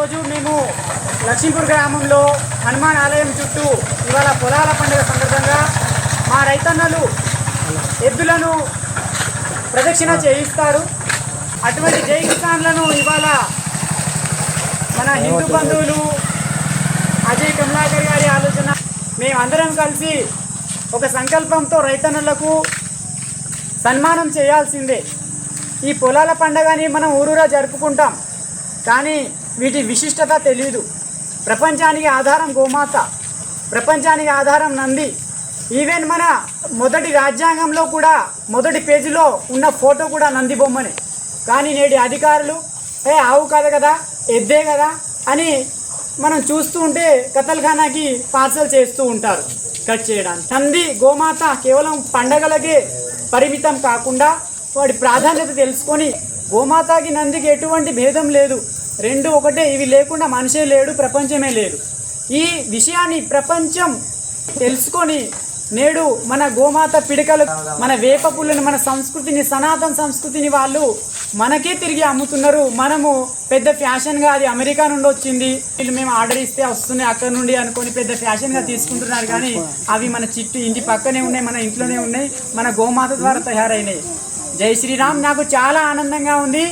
ఈరోజు మేము లక్ష్మీపూర్ గ్రామంలో హనుమాన్ ఆలయం చుట్టూ ఇవాళ పొలాల పండుగ సందర్భంగా మా రైతన్నలు ఎద్దులను ప్రదక్షిణ చేయిస్తారు. అటువంటి జై కిసాన్లను ఇవాళ మన హిందూ బంధువులు అజయ్ కమలాకర్ గారి ఆలోచన మేమందరం కలిసి ఒక సంకల్పంతో రైతన్నులకు సన్మానం చేయాల్సిందే. ఈ పొలాల పండగని మనం ఊరూరా జరుపుకుంటాం. కానీ వీటి విశిష్టత తెలియదు ప్రపంచానికి ఆధారం గోమాత ప్రపంచానికి ఆధారం నంది. ఈవెన్ మన మొదటి రాజ్యాంగంలో కూడా మొదటి పేజీలో ఉన్న ఫోటో కూడా నంది బొమ్మనే. కానీ నేటి అధికారులు ఏ ఆవు కాదు కదా ఎద్దే కదా అని మనం చూస్తూ ఉంటే కతల్ఖానాకి పార్సల్ చేస్తూ ఉంటారు. కట్ చేయడానికి. నంది గోమాత కేవలం పండగలకే పరిమితం కాకుండా వాడి ప్రాధాన్యత తెలుసుకొని గోమాతకి నందికి ఎటువంటి భేదం లేదు. రెండు ఒకటే ఇవి లేకుండా మనిషే లేడు ప్రపంచమే లేదు ఈ విషయాన్ని ప్రపంచం తెలుసుకొని నేడు మన గోమాత పిడకలు మన వేప పుల్లని మన సంస్కృతిని సనాతన సంస్కృతిని వాళ్ళు మనకే తిరిగి అమ్ముతున్నారు. మనము పెద్ద ఫ్యాషన్గా అది అమెరికా నుండి వచ్చింది. వీళ్ళు మేము ఆర్డర్ ఇస్తే వస్తున్నాయి అక్కడ నుండి అనుకొని పెద్ద ఫ్యాషన్గా తీసుకుంటున్నారు కానీ అవి మన చిట్టు ఇంటి పక్కనే ఉన్నాయి మన ఇంట్లోనే ఉన్నాయి మన గోమాత ద్వారా తయారైనాయి జై శ్రీరామ్ నాకు చాలా ఆనందంగా ఉంది.